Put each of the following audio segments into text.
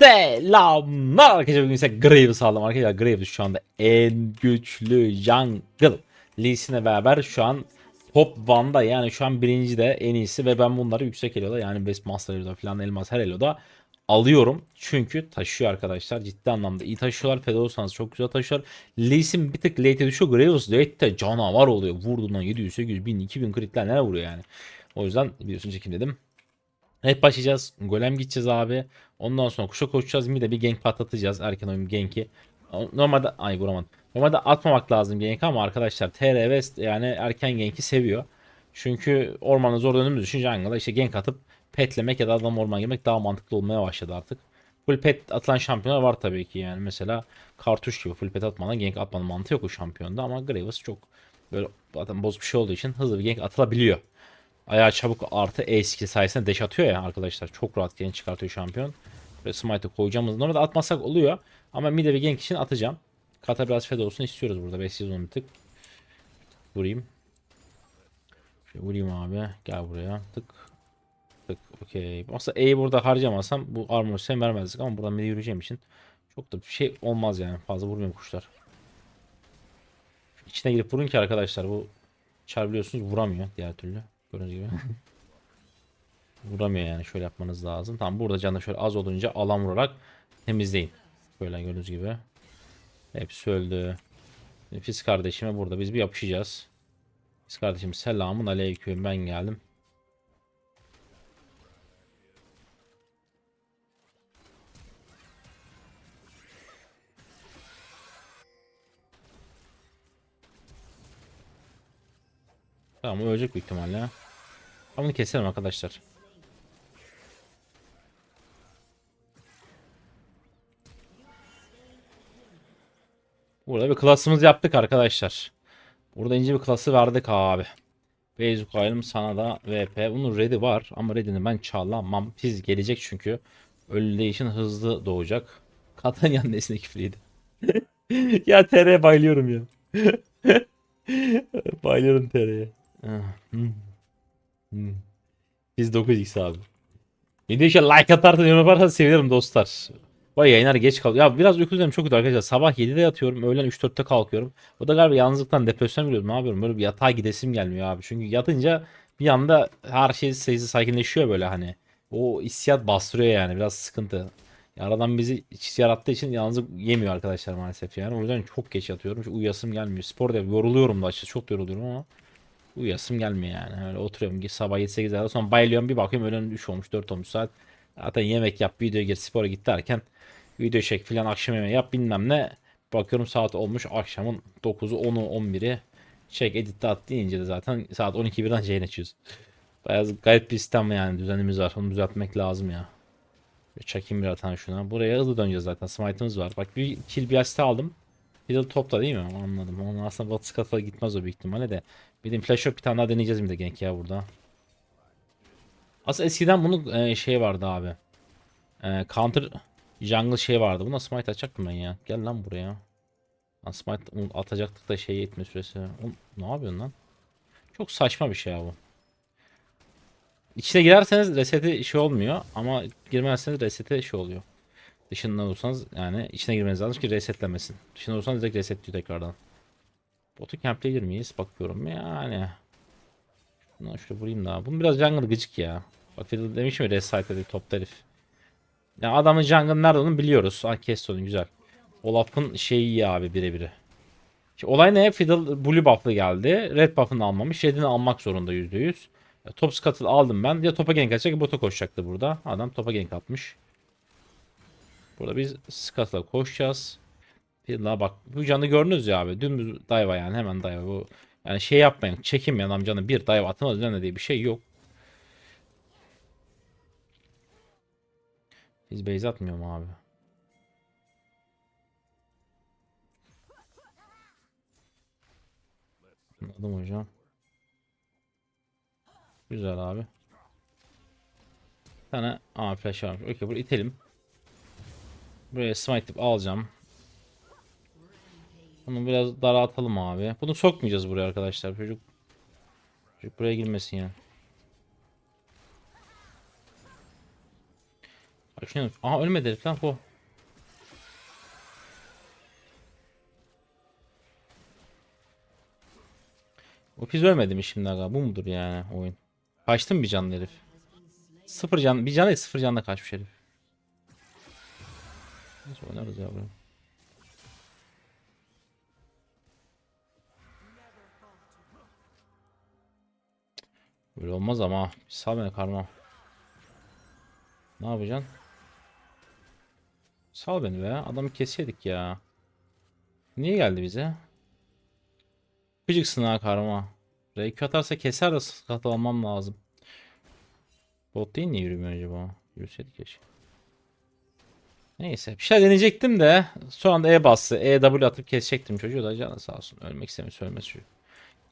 Selamlar arkadaşlar bugün ise Graves aldım arkadaşlar. Graves şu anda en güçlü jungle. Lee beraber şu an top 1'da yani şu an birinci de en iyisi ve ben bunları yüksek eloda yani Best Master eloda falan elmas her eloda alıyorum çünkü taşıyor arkadaşlar ciddi anlamda iyi taşıyorlar Fedorsanız çok güzel taşıyorlar Lee Sin bir tık late düşüyor Graves late canavar oluyor vurduğundan 700 800 1000 2000 kritler neler vuruyor yani o yüzden biliyorsun çekim dedim hep başlayacağız. Golem gideceğiz abi. Ondan sonra kuşa koşacağız. Bir de bir gank patlatacağız. Erken oyun ganki. Normalde ay vuramadım. Normalde atmamak lazım gank ama arkadaşlar TR West yani erken ganki seviyor. Çünkü ormanda zor döndüğümüz için jungle'a işte gank atıp petlemek ya da adam orman girmek daha mantıklı olmaya başladı artık. Full pet atılan şampiyonlar var tabii ki yani. Mesela Kartuş gibi full pet atmadan gank atmanın mantığı yok o şampiyonda ama Graves çok böyle zaten boz bir şey olduğu için hızlı bir gank atılabiliyor. Ayağı çabuk artı E skill sayesinde dash atıyor ya arkadaşlar. Çok rahat gank çıkartıyor şampiyon. Böyle smite'ı koyacağımız. Normalde atmasak oluyor. Ama mide ve gank için atacağım. Kata biraz fed olsun istiyoruz burada. 5 sezon bir tık. Vurayım. Şöyle vurayım abi. Gel buraya. Tık. Tık. Okey. Aslında E'yi burada harcamasam bu armor sen vermezdik ama buradan mide yürüyeceğim için çok da bir şey olmaz yani. Fazla vurmuyor kuşlar. İçine girip vurun ki arkadaşlar bu çar biliyorsunuz vuramıyor diğer türlü. Gördüğünüz gibi. Vuramıyor yani şöyle yapmanız lazım. Tamam burada canı şöyle az olunca alan vurarak temizleyin. Böyle gördüğünüz gibi. Hepsi öldü. Nefis kardeşime burada biz bir yapışacağız. Nefis kardeşim selamun aleyküm ben geldim. Tamam ölecek büyük ihtimalle. Ben bunu keserim arkadaşlar. Burada bir klasımız yaptık arkadaşlar. Burada ince bir klası verdik abi. Beyzuk ayrım sana da VP. Bunun ready var ama ready'ni ben çalamam. Fiz gelecek çünkü. Ölü için hızlı doğacak. Katanyan nesne küfriydi. ya TR'ye bayılıyorum ya. bayılıyorum TR'ye. Biz 9x abi. De işte like atarsan yorum yaparsan sevinirim dostlar. Vay yayınlar geç kalıyor. Ya biraz uyku düzenim çok kötü arkadaşlar. Sabah 7'de yatıyorum. Öğlen 3-4'te kalkıyorum. O da galiba yalnızlıktan depresyon giriyorum. Ne yapıyorum? Böyle bir yatağa gidesim gelmiyor abi. Çünkü yatınca bir anda her şey sayısı sakinleşiyor böyle hani. O hissiyat bastırıyor yani. Biraz sıkıntı. Aradan bizi hiç yarattığı için yalnızlık yemiyor arkadaşlar maalesef yani. O yüzden çok geç yatıyorum. Çünkü uyuyasım gelmiyor. Spor da yoruluyorum da açıkçası. Çok yoruluyorum ama. Uyuyasım gelmiyor yani. Öyle oturuyorum sabah 7-8 arada sonra bayılıyorum bir bakıyorum öğlen 3 olmuş 4 olmuş saat. Zaten yemek yap videoya gir spora git derken video çek filan akşam yemeği yap bilmem ne. Bakıyorum saat olmuş akşamın 9'u 10'u 11'i. Çek editte at deyince de zaten saat 12 birden yayın açıyoruz. Bayağı garip bir sistem yani düzenimiz var. Onu düzeltmek lazım ya. Çekeyim bir tane şuna. Buraya hızlı döneceğiz zaten. Smite'ımız var. Bak bir kill asiste aldım. Topla değil mi? Anladım. Onun aslında batı kata gitmez o büyük ihtimalle de. Benim flash yok bir tane daha deneyeceğiz bir de genk ya burada. Aslında eskiden bunun e, şey vardı abi. E, counter jungle şey vardı. Buna smite atacaktım ben ya. Gel lan buraya. Lan smite atacaktık da şey yetme süresi. Oğlum, ne yapıyorsun lan? Çok saçma bir şey bu. İçine girerseniz reseti şey olmuyor ama girmezseniz reseti şey oluyor. Dışından olursanız yani içine girmeniz lazım ki resetlemesin. Dışında olursanız direkt resetliyor tekrardan. Botu campleyebilir miyiz? Bakıyorum yani. Şuna şöyle vurayım daha. Bunun biraz jungle gıcık ya. Bak Fiddle demiş mi dedi top herif. Ya adamın jungle nerede onu biliyoruz. Ah kesti onu güzel. Olaf'ın şeyi iyi abi birebiri. Şimdi olay ne? Fiddle blue buff'lı geldi. Red buff'ını almamış. Red'ini almak zorunda %100. Ya, top scuttle aldım ben. Ya topa gank atacak ya bota koşacaktı burada. Adam topa gank atmış. Burada biz scuttle'a koşacağız. Fiddle'a bak. Bu canı gördünüz ya abi. Dümdüz dive yani hemen dive. Bu yani şey yapmayın. Çekinmeyin amcanın bir dive atılmaz üzerine diye bir şey yok. Biz base atmıyor mu abi? Anladım hocam. Güzel abi. Bir tane aa flash varmış. Okey burayı itelim. Buraya smite tip alacağım. Bunu biraz daraltalım abi. Bunu sokmayacağız buraya arkadaşlar. Çocuk, çocuk buraya girmesin ya. Bak şimdi, aha ölmedi herif lan bu. O piz ölmedi mi şimdi aga? Bu mudur yani oyun? Kaçtı mı bir canlı herif? Sıfır can, bir can değil sıfır canla kaçmış herif. Neyse oynarız ya bunu. Böyle olmaz ama. Sal beni karma. Ne yapacaksın? Sal beni be. Adamı keseydik ya. Niye geldi bize? Gıcıksın ha karma. R2 atarsa keser de sıkıntı almam lazım. Bot değil niye yürümüyor acaba? Yürüseydik keşke. Neyse bir şey deneyecektim de son anda E bastı. EW atıp kesecektim çocuğu da canı sağ olsun. Ölmek istemiyor söylemez çocuk.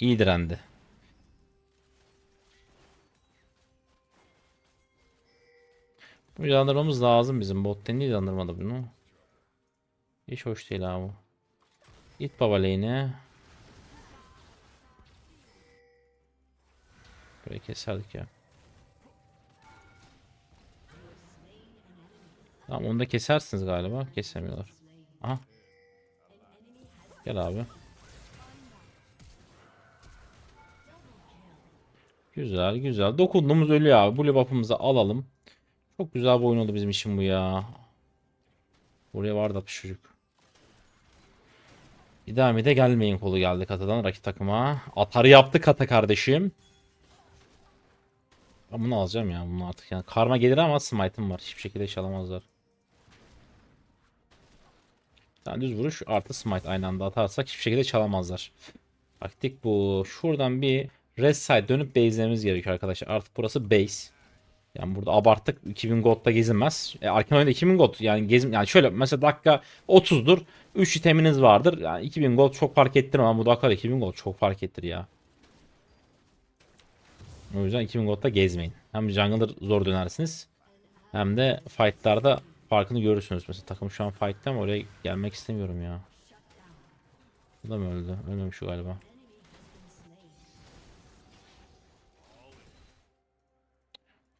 İyi direndi. Bu yandırmamız lazım bizim. Bot niye yandırmadı bunu? Hiç hoş değil abi. Git baba lane'e. Böyle keserdik ya. Tamam onu da kesersiniz galiba. Kesemiyorlar. Aha. Gel abi. Güzel güzel. Dokunduğumuz ölüyor abi. Bu buff'ımızı alalım. Çok güzel bir oyun oldu bizim için bu ya. Buraya vardı atmış çocuk. İdami de gelmeyin kolu geldi katadan rakip takıma. Atarı yaptı kata kardeşim. Ben bunu alacağım ya bunu artık yani. Karma gelir ama smite'ım var. Hiçbir şekilde iş alamazlar. Yani düz vuruş artı smite aynı anda atarsak hiçbir şekilde çalamazlar. Taktik bu. Şuradan bir rest side dönüp base'lememiz gerekiyor arkadaşlar. Artık burası base. Yani burada abarttık 2000 gold'da gezinmez. E, Arkan oyunda 2000 gold yani gezim yani şöyle mesela dakika 30'dur. 3 iteminiz vardır. Yani 2000 gold çok fark ettirmez ama bu dakikada 2000 gold çok fark ettir ya. O yüzden 2000 gold'da gezmeyin. Hem jungler zor dönersiniz. Hem de fight'larda farkını görürsünüz. Mesela takım şu an fight'ta ama oraya gelmek istemiyorum ya. Bu da mı öldü? Ölmemiş galiba.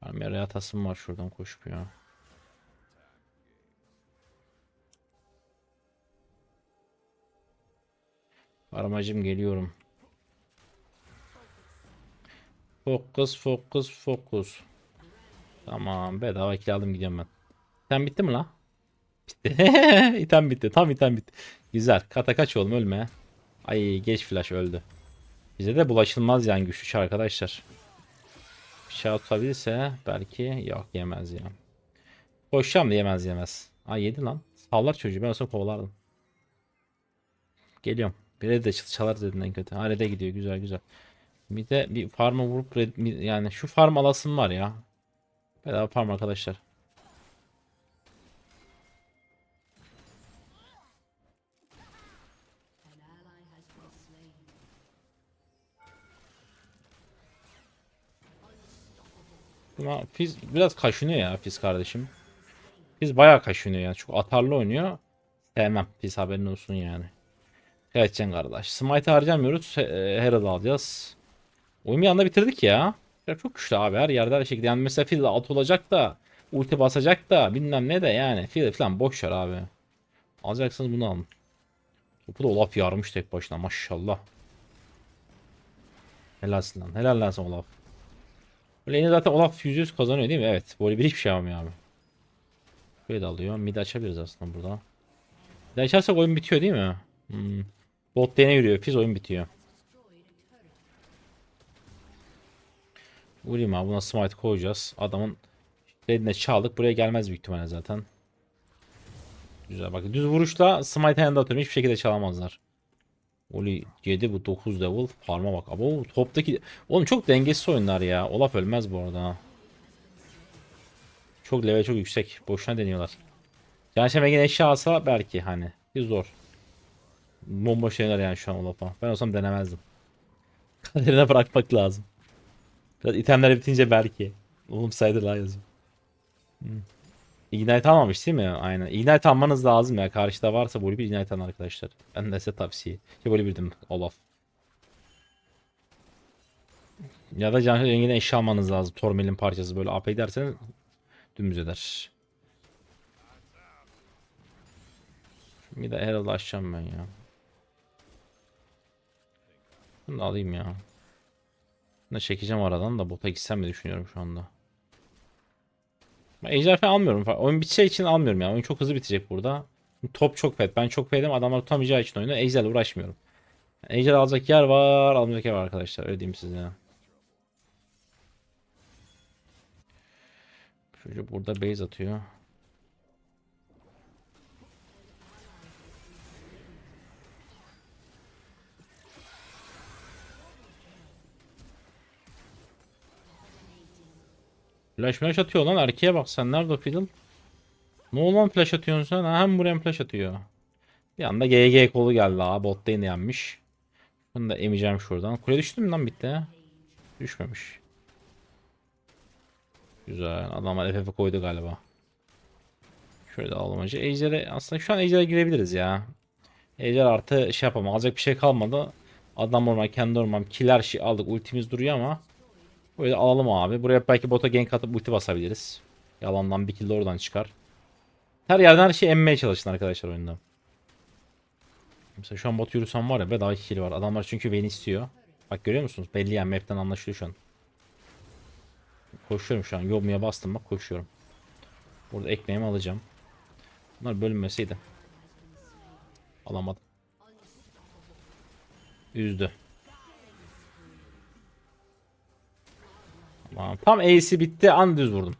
Benim yaraya atasım var şuradan koşup ya. Armacım geliyorum. Fokus fokus fokus. Tamam bedava kill aldım gidiyorum ben. İtem bitti mi la? Bitti. item bitti. Tam item bitti. Güzel. Kata kaç oğlum ölme. Ay geç flash öldü. Bize de bulaşılmaz yani güçlü arkadaşlar. Bir şey atabilirse belki yok yemez ya. Koşacağım da yemez yemez. Ay yedi lan. Sallar çocuğu ben olsa kovalardım. Geliyorum. Bir de çalar dedin en kötü. Ha gidiyor güzel güzel. Bir de bir farm'a vurup red, yani şu farm alasım var ya. Bedava farm arkadaşlar. Ama Fizz biraz kaşınıyor ya Fizz kardeşim. Fizz bayağı kaşınıyor yani. Çok atarlı oynuyor. Sevmem. Fizz haberin olsun yani. Evet Can kardeş. Smite harcamıyoruz. He- Herald alacağız. Oyunu bir anda bitirdik ya. Çok güçlü abi her yerde her şekilde. Yani mesela Fizz alt olacak da ulti basacak da bilmem ne de yani. Fizz falan boş ver abi. Alacaksınız bunu alın. Topu da Olaf yarmış tek başına maşallah. Helalsin lan. Helal lan Olaf. Lane'i zaten Olaf %100 kazanıyor değil mi? Evet. Böyle bir hiçbir şey yapmıyor abi. Böyle de alıyor. Mid açabiliriz aslında burada. Mid açarsak oyun bitiyor değil mi? Hmm. Bot lane'e yürüyor. Fizz oyun bitiyor. Vurayım abi. Buna smite koyacağız. Adamın redine çaldık. Buraya gelmez büyük ihtimalle zaten. Güzel bak. Düz vuruşla smite hand atıyorum. Hiçbir şekilde çalamazlar. Oli 7 bu 9 level. Farma bak. Abo toptaki Oğlum çok dengesiz oyunlar ya. Olaf ölmez bu arada. Çok level çok yüksek. Boşuna deniyorlar. Yani Şemegin eşya alsa belki hani. Bir zor. Bomba şeyler yani şu an Olaf'a. Ben olsam denemezdim. Kaderine bırakmak lazım. Biraz itemler bitince belki. Oğlum saydı la yazım. Hmm. Ignite almamış değil mi? Aynen. Ignite almanız lazım ya. Karşıda varsa böyle bir Ignite alın arkadaşlar. Ben de size tavsiye. Ki böyle Olaf. Ya da Cansu rengine eşya almanız lazım. Tormel'in parçası böyle AP ederseniz dümdüz eder. Bir de herhalde açacağım ben ya. Bunu da alayım ya. Bunu da çekeceğim aradan da bota gitsem mi düşünüyorum şu anda. Ben ejder falan almıyorum. Oyun biteceği için almıyorum ya. Oyun çok hızlı bitecek burada. Top çok fed. Ben çok fedim. Adamlar tutamayacağı için oyunu. Ejderle uğraşmıyorum. Ejder alacak yer var. Almayacak yer var arkadaşlar. Öyle diyeyim size. Çocuk burada base atıyor. Flash flash atıyor lan erkeğe bak sen nerede fiddle? Ne olan flash atıyorsun sen? Ha, hem buraya flash atıyor. Bir anda GG kolu geldi abi bot lane yenmiş. Bunu da emeceğim şuradan. Kule düştü mü lan bitti? Düşmemiş. Güzel. Adamlar FF koydu galiba. Şöyle önce. Ejder'e aslında şu an Ejder'e girebiliriz ya. Ejder artı şey yapamam. Alacak bir şey kalmadı. Adam orman kendi orman kill şey aldık. Ultimiz duruyor ama. Böyle alalım abi. Buraya belki bota gank atıp ulti basabiliriz. Yalandan bir kill oradan çıkar. Her yerden her şey emmeye çalışın arkadaşlar oyunda. Mesela şu an bot yürüsem var ya bedava kill var. Adamlar çünkü beni istiyor. Bak görüyor musunuz? Belli yani map'ten anlaşılıyor şu an. Koşuyorum şu an. Yobmuya bastım bak koşuyorum. Burada ekmeğimi alacağım. Bunlar bölünmeseydi. Alamadım. Üzdü. Tamam. Tam Ace'i bitti an düz vurdum.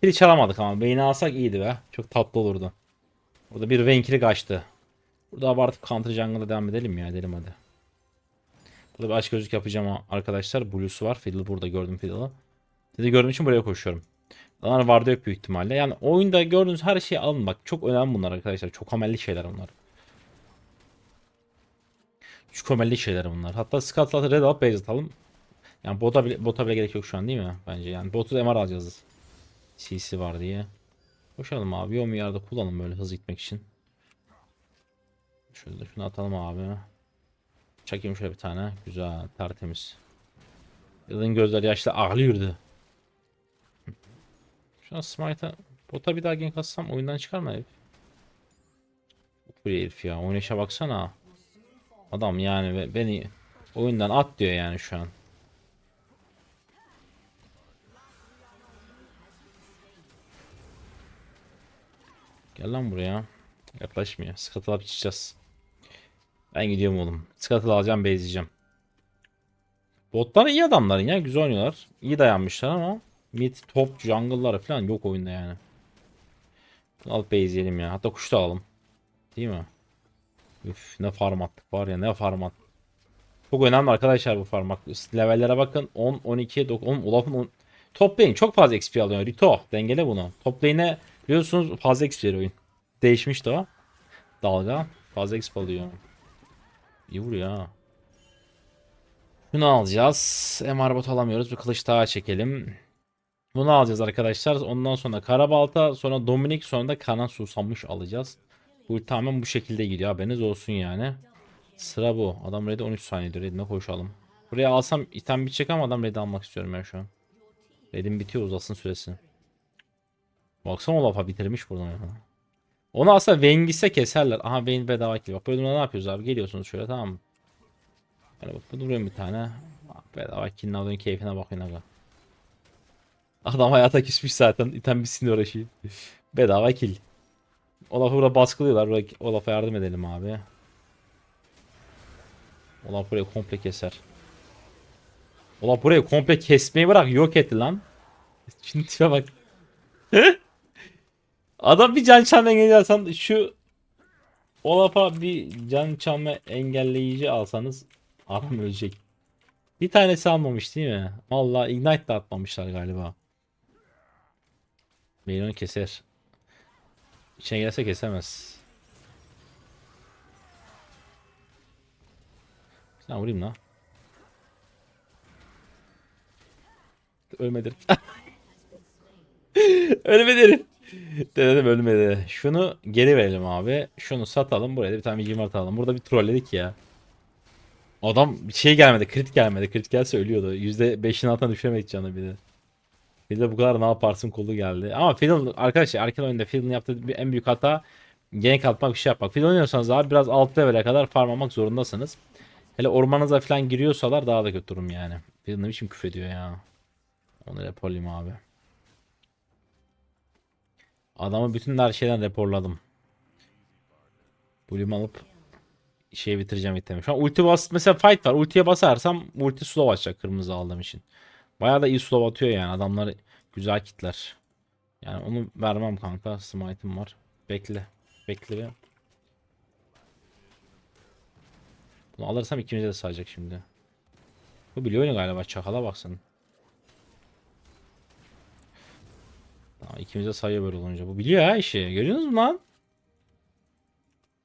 Kili çalamadık ama beyni alsak iyiydi be. Çok tatlı olurdu. Burada bir Venkili kaçtı. Burada abartıp Counter Jungle'da devam edelim ya edelim hadi. Burada bir aç gözlük yapacağım arkadaşlar. Blue'su var. Fiddle burada gördüm Fiddle'ı. Dedi gördüğüm için buraya koşuyorum. Adamlar vardı yok büyük ihtimalle. Yani oyunda gördüğünüz her şeyi alın bak. Çok önemli bunlar arkadaşlar. Çok amelli şeyler bunlar. Çok amelli şeyler bunlar. Hatta Scott'la red alıp base atalım. Yani bota bile, bota bile gerek yok şu an değil mi? Bence yani. Botu MR alacağız. CC var diye. Koşalım abi. Yomi yerde kullanalım böyle hızlı gitmek için. Şöyle şunu atalım abi. Çakayım şöyle bir tane. Güzel. Tertemiz. Yılın gözler yaşlı ağlıyordu. Şu an Smite'a bota bir daha gank atsam oyundan çıkar mı herif? Bu herif ya. Oynayışa baksana. Adam yani be- beni oyundan at diyor yani şu an. Gel lan buraya. Yaklaşmıyor. Scuttle alıp içeceğiz. Ben gidiyorum oğlum. Scuttle alacağım bezleyeceğim. Botlar iyi adamların ya. Güzel oynuyorlar. İyi dayanmışlar ama mid, top, jungle'lar falan yok oyunda yani. Alıp base'leyelim ya. Hatta kuş da alalım. Değil mi? Üf ne farm attık var ya ne farm attık. Çok önemli arkadaşlar bu farm attık. Levellere bakın 10, 12, 9, 10, Olaf'ın 10. Top çok fazla XP alıyor. Rito dengele bunu. Top biliyorsunuz fazla XP veriyor oyun. Değişmişti o. Dalga fazla XP alıyor. İyi vuruyor ha. Bunu alacağız. MR bot alamıyoruz. Bir kılıç daha çekelim. Bunu alacağız arkadaşlar. Ondan sonra Karabalta, sonra Dominik, sonra da Kanan Susamış alacağız. Bu tamamen bu şekilde gidiyor. Haberiniz olsun yani. Sıra bu. Adam ready 13 saniyede. Ready'ne koşalım. Buraya alsam item bitecek ama adam ready almak istiyorum ben şu an. Ready'm bitiyor uzasın süresi. Baksana lafa bitirmiş buradan ya. Onu aslında Vayne gitse keserler. Aha Vayne bedava kill. Bak böyle ne yapıyoruz abi? Geliyorsunuz şöyle tamam mı? Hani bak duruyorum bir tane. Bak bedava kill'ini alıyorsun keyfine bakıyorsun aga. Adam hayata küsmüş zaten. İten bitsin diye uğraşıyor. bedava kill. Olaf'ı burada baskılıyorlar. Burada Olaf'a yardım edelim abi. Olaf burayı komple keser. Olaf burayı komple kesmeyi bırak yok etti lan. Şimdi tipe bak. Adam bir can çalma engellersen şu Olaf'a bir can çalma engelleyici alsanız adam ölecek. Bir tanesi almamış değil mi? Vallahi ignite de atmamışlar galiba. Milyonu keser. İçine gelse kesemez. Sen vurayım lan. Ölmedi. herif. Denedim ölmedi. Şunu geri verelim abi. Şunu satalım. Buraya da bir tane Vigimart alalım. Burada bir trolledik ya. Adam bir şey gelmedi. Crit gelmedi. Crit gelse ölüyordu. %5'in altına düşemedik canı bir de. Bir de bu kadar ne yaparsın kolu geldi. Ama Fiddle arkadaşlar erken oyunda Fiddle'ın yaptığı en büyük hata gank atmak bir şey yapmak. Fiddle oynuyorsanız abi biraz alt level'e kadar farmlamak zorundasınız. Hele ormanınıza falan giriyorsalar daha da kötü durum yani. Fiddle ne biçim küfrediyor ya. Onu raporlayayım abi. Adamı bütün her şeyden raporladım. Bölüm alıp şeyi bitireceğim itemi. Şu an ulti bas mesela fight var. Ultiye basarsam ulti slow açacak kırmızı aldığım için. Bayağı da iyi slow atıyor yani. Adamlar güzel kitler. Yani onu vermem kanka. Smite'ım var. Bekle. Bekle be. Bunu alırsam ikimize de sayacak şimdi. Bu biliyor galiba. Çakala baksın. Tamam, ikimiz de sayıyor böyle olunca. Bu biliyor ha işi. Görüyorsunuz mu lan?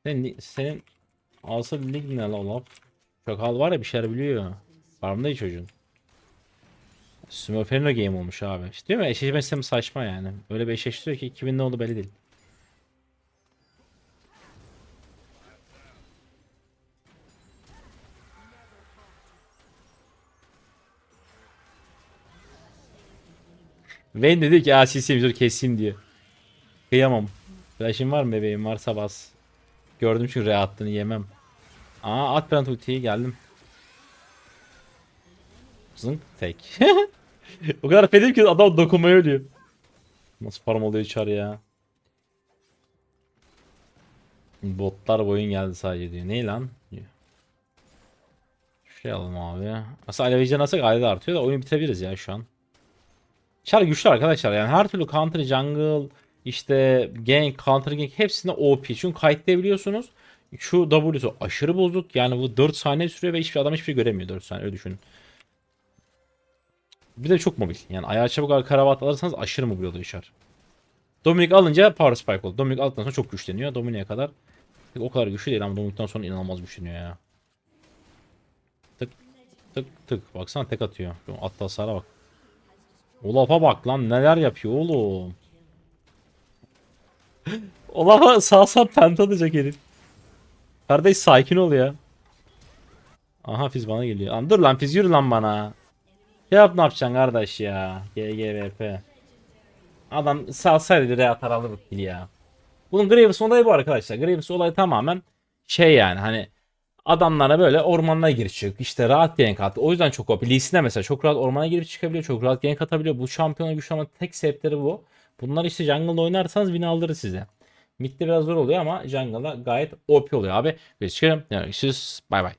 Senin, senin alsa lig ne la Olaf? Çakal var ya bir şeyler biliyor. Farmda çocuğun. Smurferino game olmuş abi. İşte değil mi? Eşleşme sistemi saçma yani. Öyle bir eşleştiriyor ki 2000 ne oldu belli değil. Wayne dedi ki ACC'yim dur keseyim diye. Kıyamam. Flash'ın var mı bebeğim varsa bas. Gördüm çünkü re attığını yemem. Aa at ben ultiyi geldim. Zınk tek. o kadar fedim ki adam dokunmayı ölüyor. Nasıl farm oluyor içeri ya. Botlar boyun geldi sadece diyor. Ne lan? Şey alalım abi. Aslında Alevice nasıl gayet artıyor da oyunu bitirebiliriz ya şu an. Char güçlü arkadaşlar yani her türlü counter jungle işte gank counter gank hepsinde OP çünkü kayıtlayabiliyorsunuz. Şu W'su aşırı bozuk yani bu 4 saniye sürüyor ve hiçbir adam hiçbir şey göremiyor 4 saniye öyle düşünün. Bir de çok mobil yani ayağı çabuk karavat alırsanız aşırı mobil oluyor Char. Dominic alınca power spike oldu. Dominic aldıktan sonra çok güçleniyor. Dominic'e kadar o kadar güçlü değil ama Dominic'ten sonra inanılmaz güçleniyor ya. Tık tık tık baksana tek atıyor. Atlı hasara bak. Olaf'a bak lan neler yapıyor oğlum. Olaf'a sağ sağ penta atacak herif. Kardeş sakin ol ya. Aha Fiz bana geliyor. Lan dur lan Fiz yürü lan bana. Ya yap ne yapacaksın kardeş ya. GGVP. Adam salsaydı bir atar alırdık ya. Bunun Graves olayı bu arkadaşlar. Graves olayı tamamen şey yani hani adamlara böyle ormanına gir çık işte rahat gank at. O yüzden çok OP. Lee Sin'e mesela çok rahat ormana girip çıkabiliyor. Çok rahat gank atabiliyor. Bu şampiyona güçlenme tek sebepleri bu. Bunlar işte jungle'da oynarsanız win aldırır size. Mid'de biraz zor oluyor ama jungle'da gayet OP oluyor abi. Ve çıkarım. Yani siz bay bay.